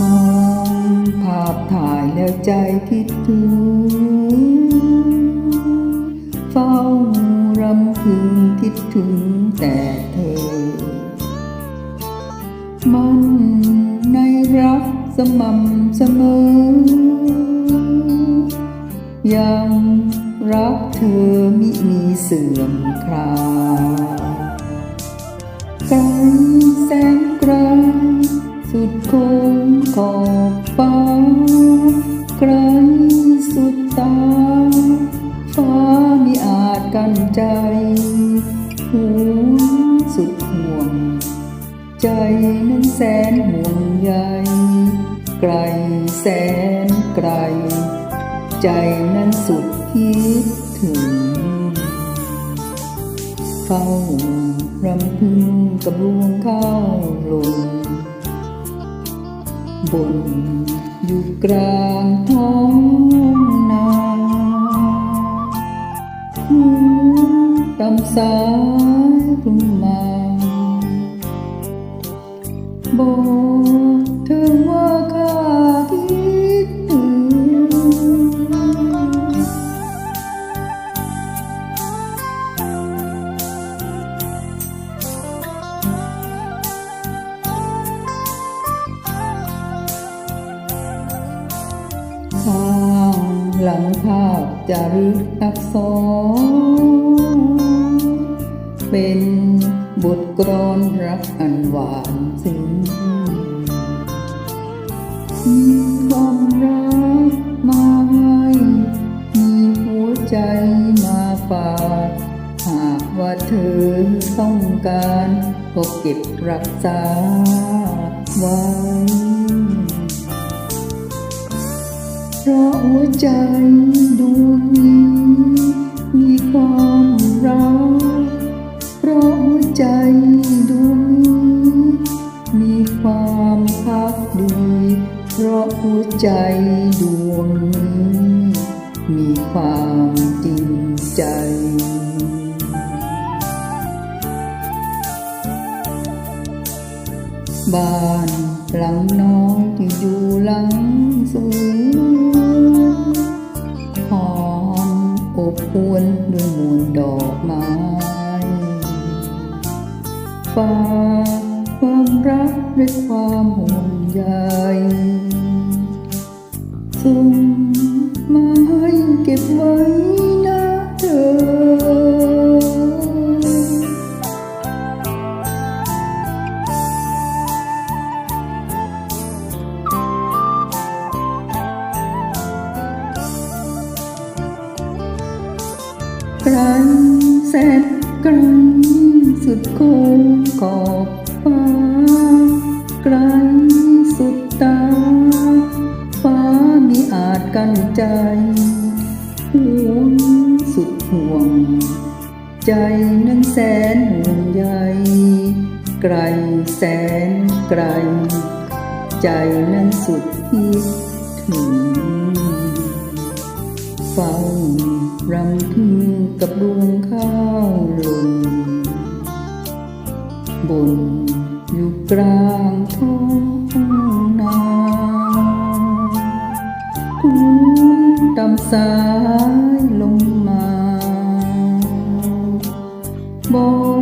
มองภาพถ่ายแล้วใจคิดถึง เฝ้ารำพึงคิดถึงแต่เธอ มันในรักสม่ำเสมอ ยังรักเธอมิมีเสื่อมคลายไกลแสนไกล สุดโค้งขอบฟ้าไกลสุดตา ฟ้ามิอาจกันใจหัวสุดห่วง ใจนั้นแสนห่วงใยไกลแสนไกล ใจนั้นสุดคิดถึงเข้ารำพึงกับรวงข้าวหล่น บนอยู่กลางท้องนาหูตำสายรุ่งมา บอ หลังภาพจารึกอักษร เป็นบทกรอนรักอันหวานซึ้งมีความรักมาให้มีหัวใจมาฝากหากว่าเธอต้องการก็เก็บรักษาไว้ ราะหัวใจดวงนี้ มีความรักเพราะหัวใจดวงนี้ มีความพักดี เพราะหัวใจดวงนี้ มีความจริงใจบ้านหลังน้อยที่อยู่หลังสูง วน ด้วยมวลดอกไม้ฝากความรักด้วยความห่วงใยส่งมาให้เก็บไว้ กลสุดโคงขอบฟ้าไกลสุดตา ฟ้ามีอาจกันใจห่วงสุดห่วง ใจนั้นแสนห่วงใยไกลแสนไกล ใจนั้นสุดคิดถึง เฝ้ารำพึงกับดวงข้าวหลงบนอยู่กลางท้องนาคุ้ณตำสายลงมาบอก